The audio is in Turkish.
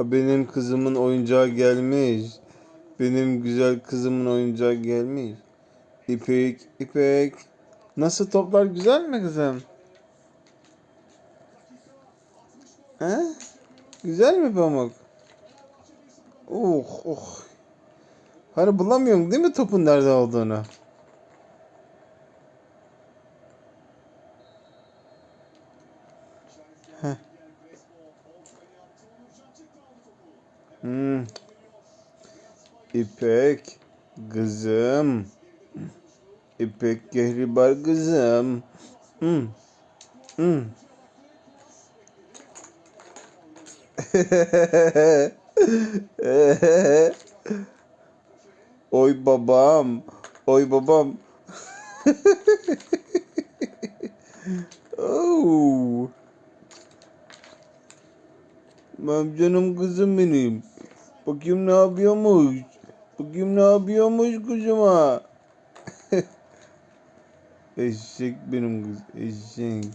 Benim kızımın oyuncağı gelmiş. Benim güzel kızımın oyuncağı gelmiş. İpek, İpek. Nasıl toplar güzel mi kızım? He? Güzel mi pamuk? Oh oh. Hani bulamıyorsun değil mi topun nerede olduğunu? Heh. Hmm. İpek kızım. İpek Kehribar kızım. Hmm. Hmm. Oy babam. Oy babam. oh. Benim canım kızım benim. Bakayım ne yapıyormuş. Bakayım ne yapıyormuş kızıma. eşek benim kız. Eşek.